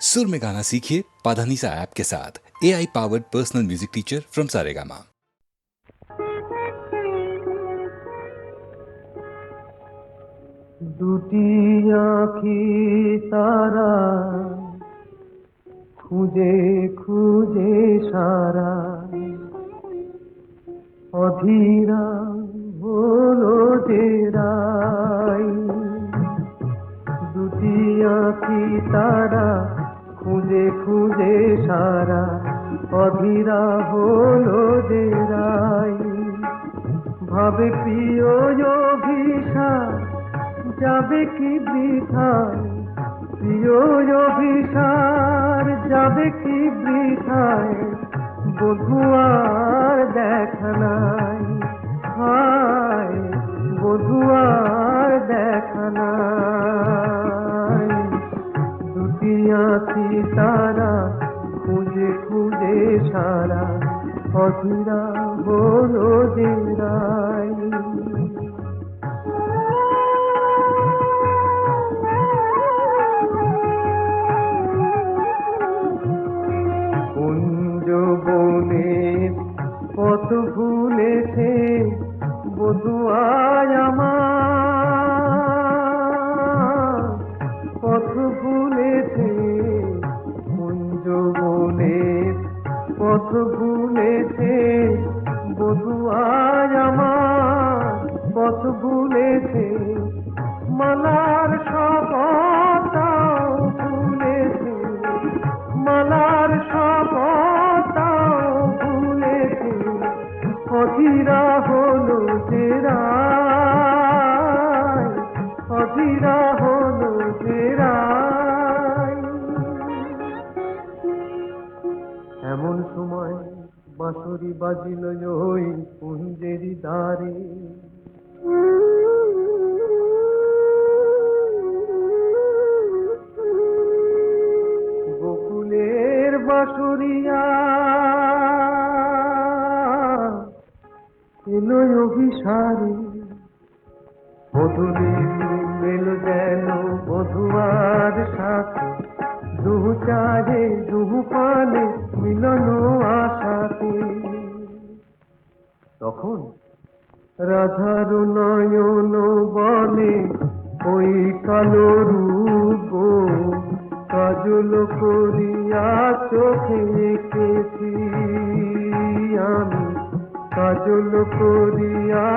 सुर में गाना सीखिए पाधानीसा ऐप के साथ A I powered personal music teacher from Saregama দুটি আঁখি তারা খুঁজে খুঁজে সারা অধীরা হলো যে রাই দুটি আঁখি তারা খুঁজে খুঁজে সারা, অধীরা হলো যে রাই। ভাবে প্রিয় অভিশাপ, যাবে কি বৃথায় প্রিয় অভিসার যাবে কি বৃথায় বধুয়ার দেখা নাই। হায় বধুয়ার দেখা নাই। আঁখি তারা খুঁজে খুঁজে সারা অধীরা বলো রায়। কুঞ্জ ভুলেছে বধুয়ায় বাজিল ওই কুঞ্জেরি দ্বারে। গোকুলের বাঁশরিয়া এলো অভিসারে। বধুলি মেল যেন বধুয়ার সাথে, দুহু চারে দুহু পানে মিলন আশাতে। তখন রাধার নয়ন বলে ওই কালো রূপ কাজল করিয়া চোখে এঁকেছি আমি। কাজল করিয়া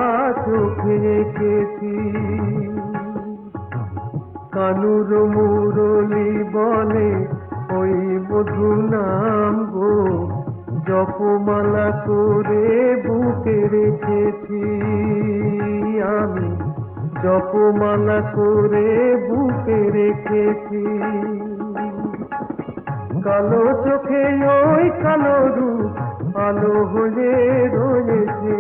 চোখে এঁকেছি কানুর মুরলি বলে ওই মধু নাম গো জপমালা করে বুকে রেখেছি আমি। জপমালা করে বুকে রেখেছি। কালো চোখে ওই কালো রূপ, আলো হয়ে রয়েছে।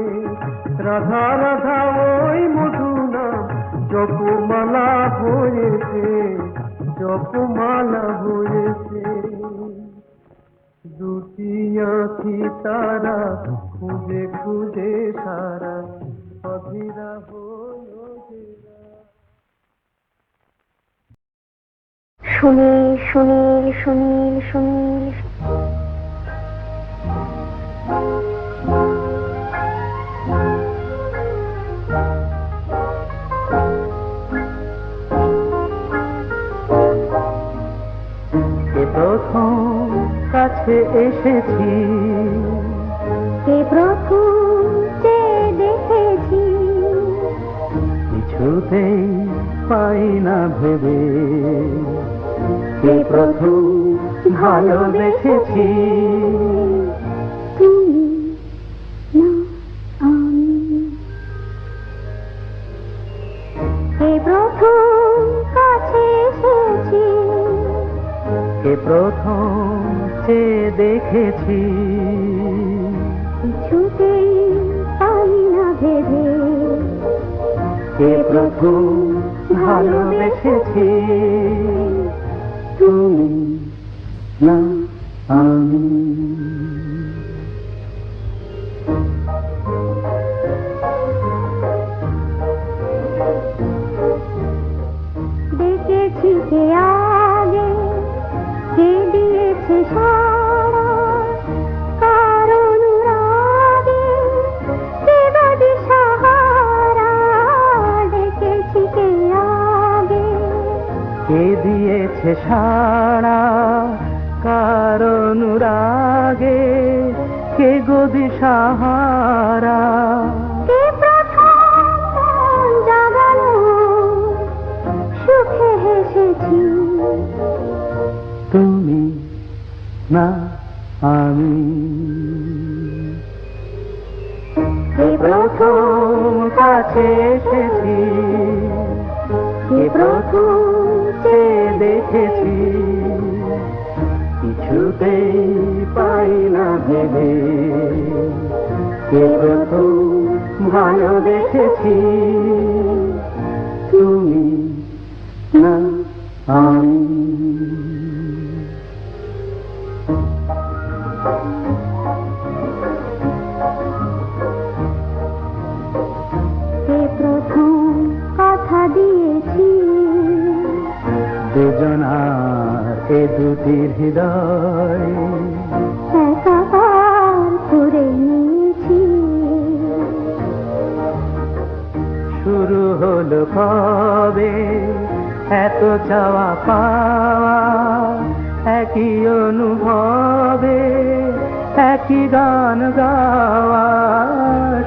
রাধা রাধা ওই মধু নাম, জপমালা হয়েছে জপমালা হয়েছে। আঁখি তারা খুঁজে খুঁজে সারা অধীরা হলো। সুনীল সুনীল সুনীল সুনীল এসেছি। কে প্রথম যে দেখেছি। কিছুতেই পাই না ভেবে। কে প্রথম ভালোবেসেছি তুমি না আমি। কে প্রথম কাছে এসেছি। প্রথম যে দেখেছি। কিছুতেই পাই না ভেবে। কে প্রথম ভালোবেসেছি। তুমি না দিয়েছে সাড়া কারণ রাগে কে গদি সাহারা তুমি না আমি। প্রথম কাছে এসেছি? কে প্রথম দেখেছি। কিছুতেই পাই না ভেবে। কে ভালো দেখেছি। হৃদয়। শুরু হলো কবে? এত চাওয়া পাওয়া একই অনুভবে একই গান গাওয়া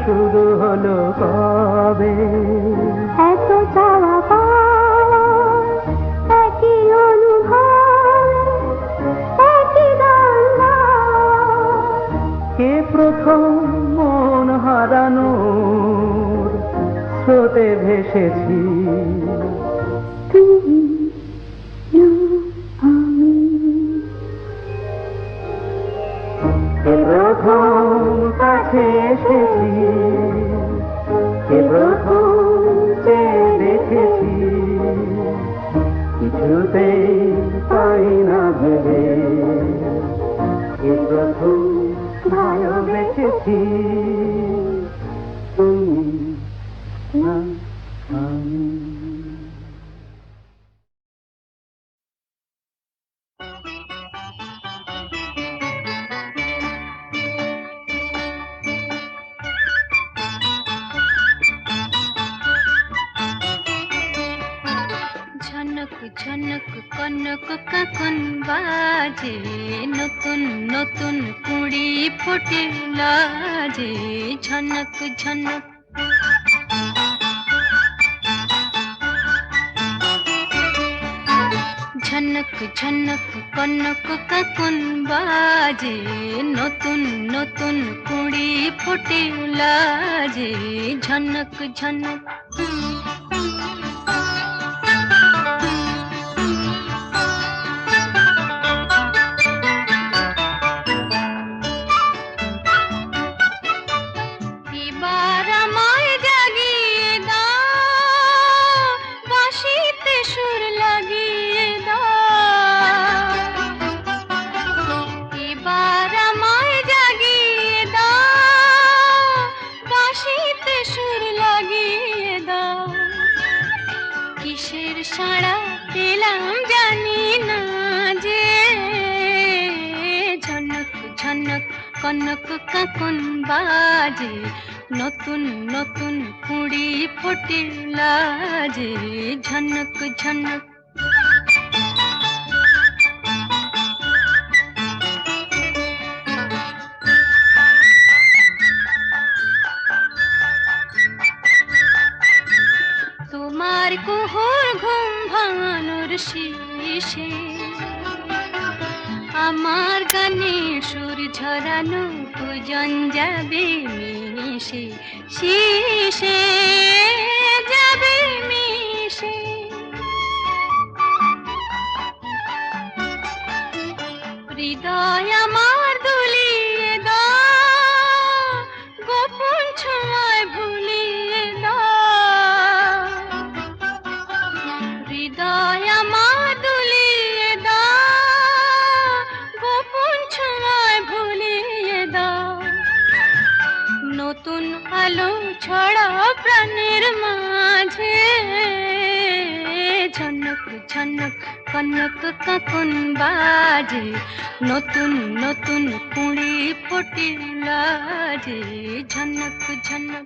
শুরু হলো কবে? প্রথম মন হারানোর স্রোতে ভেসেছি। ঝনক কনক কাকন বাজে নতুন নতুন কুড়ি ফুটে লাজে ঝনক ঝনক ঝনক ঝনক কনক কাকন বাজে নতুন নতুন কুড়ি ফুটে লাজে ঝনক ঝনক বাজে নতুন নতুন কুড়ি ফোটে লাজে ঝনক ঝনক। তোমার কুহুর ঘুম ভাঙানোর শীষে, আমার গানে সুর ঝরানো পূজন যাবে মিশে শীষে যাবে মিশে। হৃদয় কনক কাকন বাজে নতুন নতুন কুড়ি ফোটে লাজে ঝনক ঝনক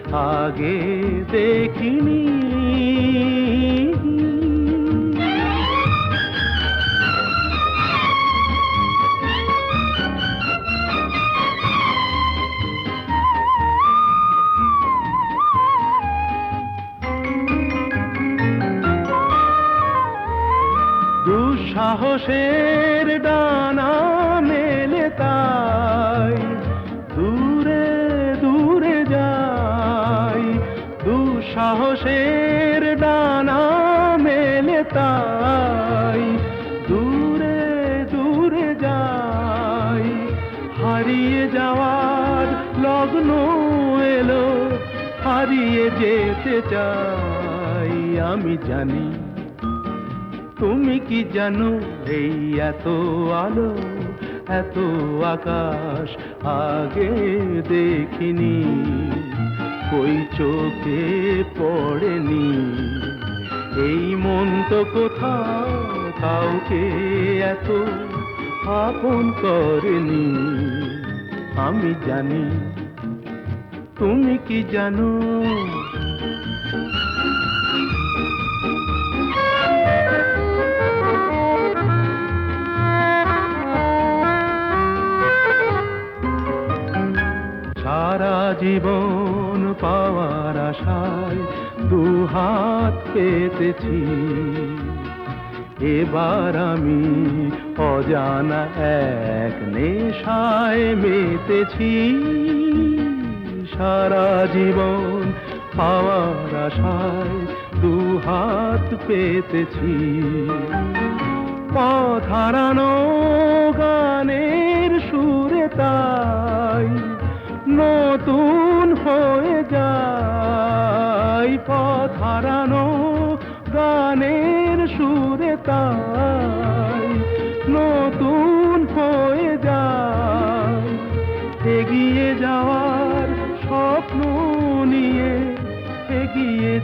আগে দেখিনি। দুঃসাহসের দুঃসাহসের ডানা মেলে তাই দূরে দূরে যাই। হারিয়ে যাওয়ার লগ্ন এলো, হারিয়ে যেতে চাই। আমি জানি তুমি কি জানো এই এত আলো, এত আকাশ আগে দেখিনি। ওই চোখে পড়েনি? এই মন তো কোথাও কাউকে এত আপন করেনি। আমি জানি, তুমি কি জানো? সারা জীবন পাওয়ার আশায় দু হাত পেতেছি। এবার আমি অজানা এক নেশায় মেতেছি। সারা জীবন পাওয়ার আশায় দু হাত পেতেছি। পথ হারানো গানের সুরে তাই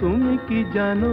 তুমি কি জানো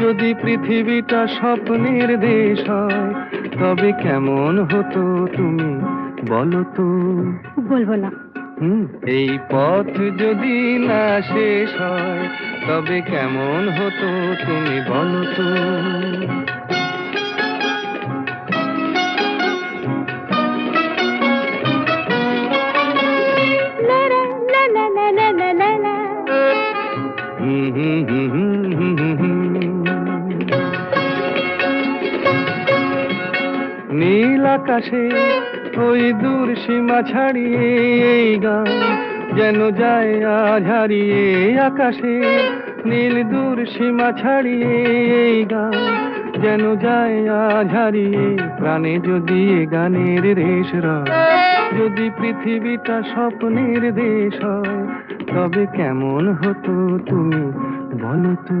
যদি পৃথিবীটা স্বপ্নের দেশ হয় তবে কেমন হতো তুমি বলো তো? বলব না। হুম, এই পথ যদি না শেষ হয় তবে কেমন হতো তুমি বলো তো? আকাশে ওই দূর সীমা ছাড়িয়ে এই গান যেন যায় আজ হারিয়ে আকাশে। নীল দূর সীমা ছাড়িয়ে এই গান যেন যায় আজ হারিয়ে। প্রাণে যদি গানের রেশ যদি পৃথিবীটা স্বপ্নের দেশ হয়, তবে কেমন হতো তুমি বলো তো?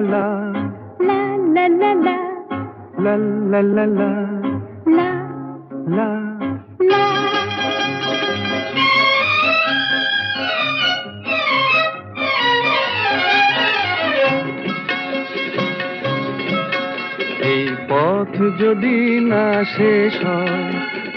লা লা লা লা লা লা। লা লা লা লা লা লা লা। এই পথ যদি না শেষ হয়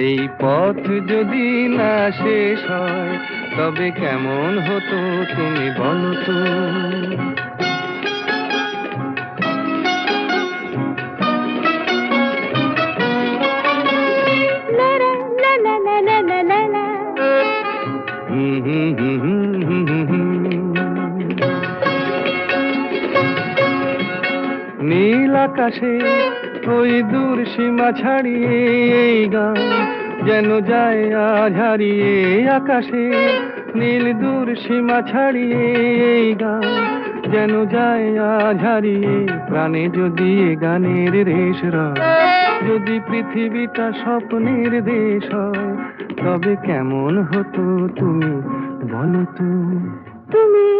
এই পথ যদি না শেষ হয় তবে কেমন হতো তুমি বলো তো? নীল আকাশে ওই দূর সীমা ছাড়িয়ে এই গান যেন যায় আজ হারিয়ে আকাশে। নীল দূর সীমা ছাড়িয়ে এই গান যেন যায় আজ হারিয়ে। প্রাণে যদি গানের রেশ যদি পৃথিবীটা স্বপ্নের দেশ হয়, তবে কেমন হতো তুমি বলো তো? তুমি